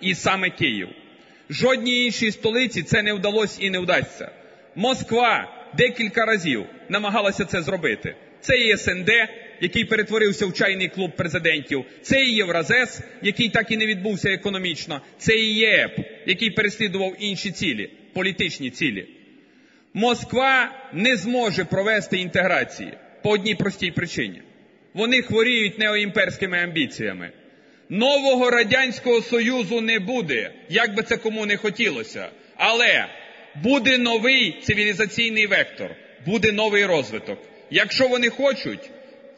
і саме Київ. Жодній іншій столиці це не вдалося і не вдасться. Москва декілька разів намагалася це зробити. Це і СНД, який перетворився в чайний клуб президентів, це і Євразес, який так і не відбувся економічно, це і ЄЕП, який переслідував інші цілі, політичні цілі. Москва не зможе провести інтеграції по одній простій причині. Вони хворіють неоімперськими амбіціями. Нового Радянського Союзу не буде, як би це кому не хотілося. Але буде новий цивілізаційний вектор, буде новий розвиток. Якщо вони хочуть,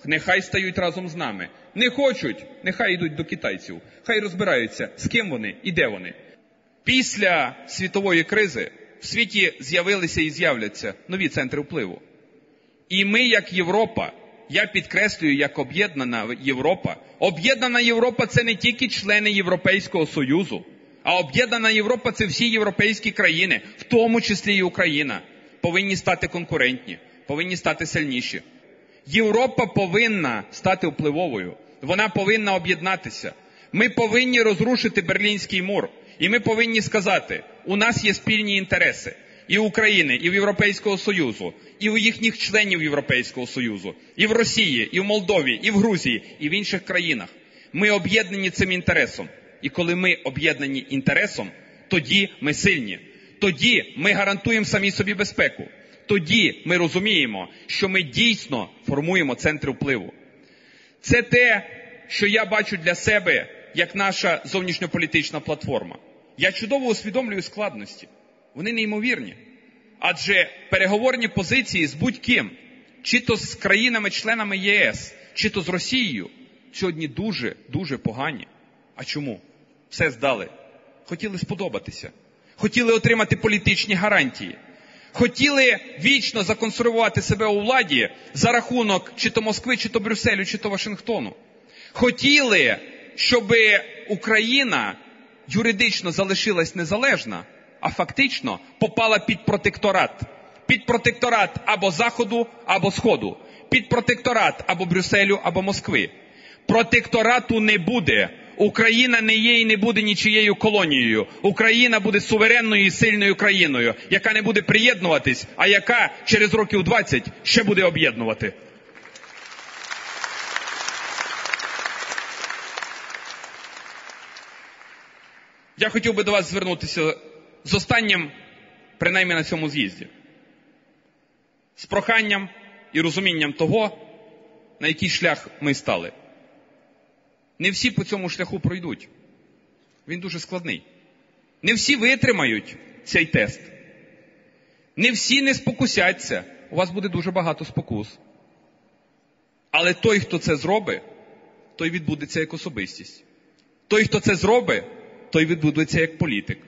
нехай стають разом з нами. Не хочуть, нехай йдуть до китайців. Хай розбираються, з ким вони і де вони. Після світової кризи в світі з'явилися і з'являться нові центри впливу. І ми, як Європа, я підкреслюю, як об'єднана Європа. Об'єднана Європа це не тільки члени Європейського Союзу, а об'єднана Європа це всі європейські країни, в тому числі і Україна, повинні стати конкурентні, повинні стати сильніші. Європа повинна стати впливовою, вона повинна об'єднатися. Ми повинні розрушити Берлінський мур. І ми повинні сказати, у нас є спільні інтереси і України, і в Європейського Союзу, і у їхніх членів Європейського Союзу, і в Росії, і в Молдові, і в Грузії, і в інших країнах. Ми об'єднані цим інтересом. І коли ми об'єднані інтересом, тоді ми сильні. Тоді ми гарантуємо самі собі безпеку. Тоді ми розуміємо, що ми дійсно формуємо центри впливу. Це те, що я бачу для себе як наша зовнішньополітична платформа. Я чудово усвідомлюю складності. Вони неймовірні. Адже переговорні позиції з будь-ким, чи то з країнами-членами ЄС, чи то з Росією, сьогодні дуже, дуже погані. А чому? Все здали. Хотіли сподобатися. Хотіли отримати політичні гарантії. Хотіли вічно законсервувати себе у владі за рахунок чи то Москви, чи то Брюсселю, чи то Вашингтону. Хотіли, щоб Україна юридично залишилась незалежна, а фактично попала під протекторат. Під протекторат або Заходу, або Сходу, під протекторат або Брюсселю, або Москви. Протекторату не буде. Україна не є і не буде нічією колонією. Україна буде суверенною і сильною країною, яка не буде приєднуватись, а яка через років 20 ще буде об'єднувати. Я хотів би до вас звернутися з останнім, принаймні на цьому з'їзді, з проханням і розумінням того, на який шлях ми стали. Не всі по цьому шляху пройдуть. Він дуже складний. Не всі витримають цей тест. Не всі не спокусяться. У вас буде дуже багато спокус. Але той, хто це зробить, той відбудеться як особистість. Той, хто це зробить, той відбудеться як політик.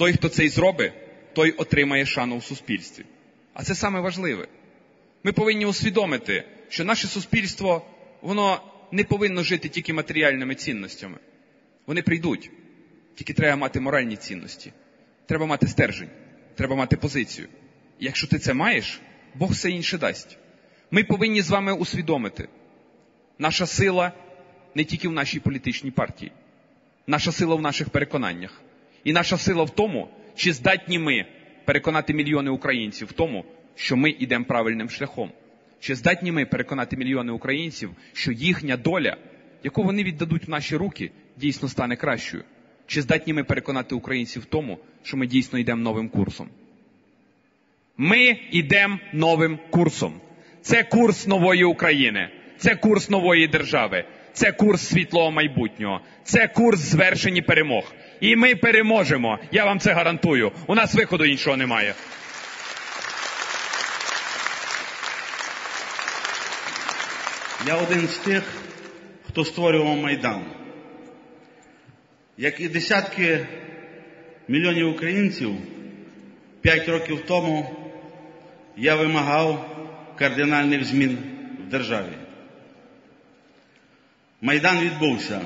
Той, хто це й зробить, той отримає шану в суспільстві. А це саме важливе. Ми повинні усвідомити, що наше суспільство, воно не повинно жити тільки матеріальними цінностями. Вони прийдуть. Тільки треба мати моральні цінності. Треба мати стержень, треба мати позицію. Якщо ти це маєш, Бог все інше дасть. Ми повинні з вами усвідомити, наша сила не тільки в нашій політичній партії, наша сила в наших переконаннях. І наша сила в тому, чи здатні ми переконати мільйони українців в тому, що ми йдемо правильним шляхом. Чи здатні ми переконати мільйони українців, що їхня доля, яку вони віддадуть в наші руки, дійсно стане кращою? Чи здатні ми переконати українців в тому, що ми дійсно йдемо новим курсом? Ми йдемо новим курсом. Це курс нової України, це курс нової держави, це курс світлого майбутнього, це курс звершені перемог. І ми переможемо. Я вам це гарантую. У нас виходу іншого немає. Я один з тих, хто створював Майдан. Як і десятки мільйонів українців, п'ять років тому я вимагав кардинальних змін в державі. Майдан відбувся,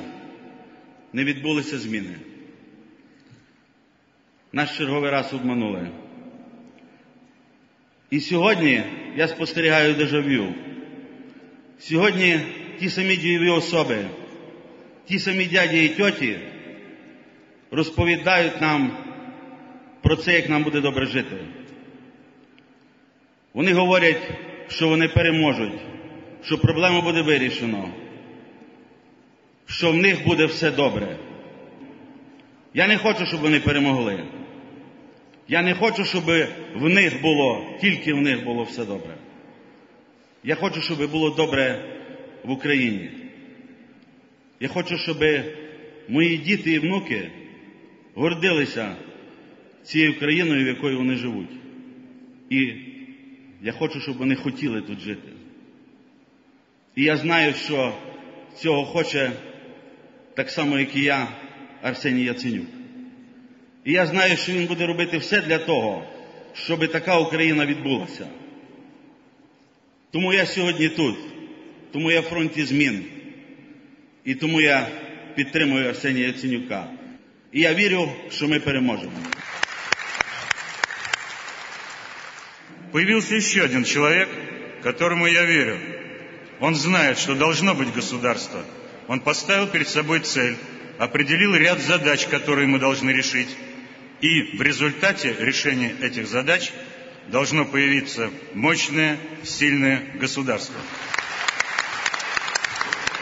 не відбулися зміни. Наш черговий раз обманули. І сьогодні я спостерігаю дежавю. Сьогодні ті самі дієві особи, ті самі дяді і тьоті розповідають нам про це, як нам буде добре жити. Вони говорять, що вони переможуть, що проблему буде вирішено, що в них буде все добре. Я не хочу, щоб вони перемогли. Я не хочу, щоб в них було, тільки в них було все добре. Я хочу, щоб було добре в Україні. Я хочу, щоб мої діти і внуки гордилися цією країною, в якої вони живуть. І я хочу, щоб вони хотіли тут жити. І я знаю, що цього хоче так само, як і я, Арсеній Яценюк. І я знаю, що він буде робити все для того, щоб така Україна відбулася. Тому я сьогодні тут, тому я в фронті змін. І тому я підтримую Арсенія Яценюка. І я вірю, що ми переможемо. Появился еще один человек, которому я верю. Он знает, что должно быть государство. Он поставил перед собой цель, определил ряд задач, которые мы должны решить. И в результате решения этих задач должно появиться мощное, сильное государство.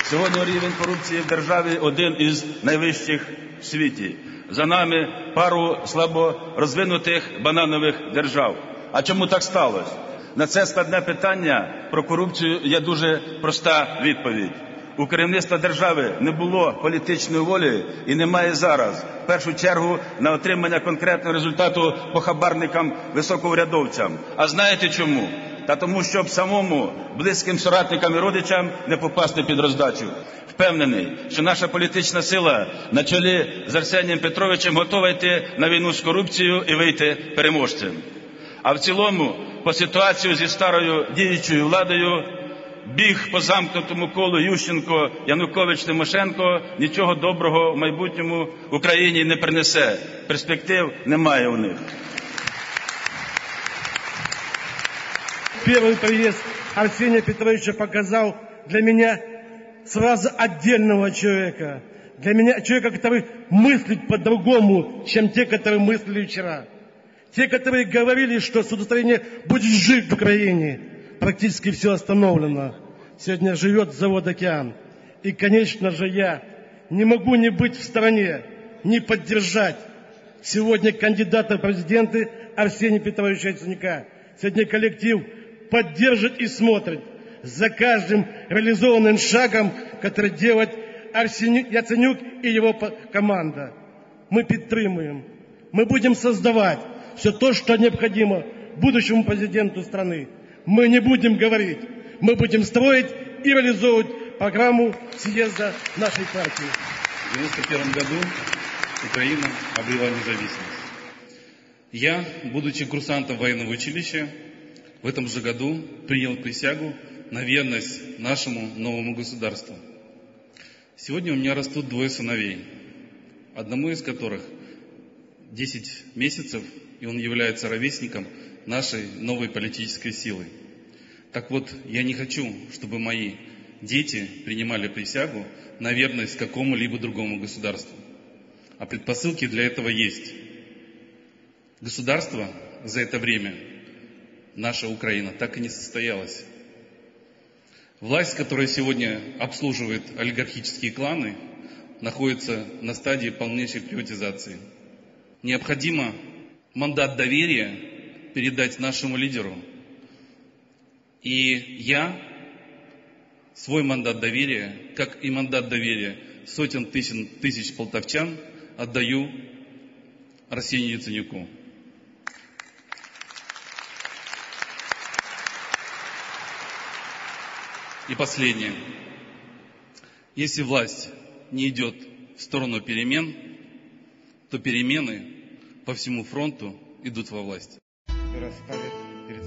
Сьогодні рівень корупції в державі один із найвищих в світі. За нами пару слабо розвинутих бананових держав. А чому так сталося? На це складне питання про корупцію є дуже проста відповідь. У керівництва держави не було політичної волі і немає зараз. В першу чергу на отримання конкретного результату по хабарникам високоурядовцям. А знаєте чому? Та тому, щоб самому близьким соратникам і родичам не попасти під роздачу. Впевнений, що наша політична сила на чолі з Арсенієм Петровичем готова йти на війну з корупцією і вийти переможцем. А в цілому, по ситуацію зі старою діючою владою, біг по замкнутому колу Ющенко, Янукович Тимошенко нічого доброго в майбутньому Україні не принесе. Перспектив немає у них. Первый приезд Арсения Петровича показал для меня сразу отдельного человека. Для меня человека, который мыслит по-другому, чем те, которые мыслили вчера. Те, которые говорили, что судостроение будет жить в Украине. Практически все остановлено. Сегодня живет завод «Океан». И, конечно же, я не могу не быть в стороне, не поддержать сегодня кандидата в президенты Арсения Петровича Яценюка. Сегодня коллектив поддержит и смотрит за каждым реализованным шагом, который делает Арсенюк, Яценюк и его команда. Мы підтримуємо. Мы будем создавать все то, что необходимо будущему президенту страны. Мы не будем говорить, мы будем строить и реализовывать программу съезда нашей партии. В 1991 году Украина обрела независимость. Я, будучи курсантом военного училища, в этом же году принял присягу на верность нашему новому государству. Сегодня у меня растут двое сыновей, одному из которых 10 месяцев, и он является ровесником нашей новой политической силы. Так вот, я не хочу, чтобы мои дети принимали присягу на верность какому-либо другому государству. А предпосылки для этого есть. Государство за это время, наша Украина, так и не состоялось. Власть, которая сегодня обслуживает олигархические кланы, находится на стадии полнейшей приватизации. Необходимо мандат доверия передать нашему лидеру. И я свой мандат доверия, как и мандат доверия сотен тысяч, тысяч полтавчан, отдаю Арсению Яценюку. И последнее. Если власть не идет в сторону перемен, то перемены по всему фронту идут во власть.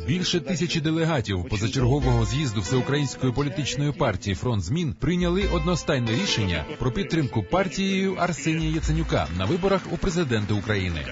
Більше тисячі делегатів позачергового з'їзду всеукраїнської політичної партії Фронт змін прийняли одностайне рішення про підтримку партією Арсенія Яценюка на виборах у президенти України.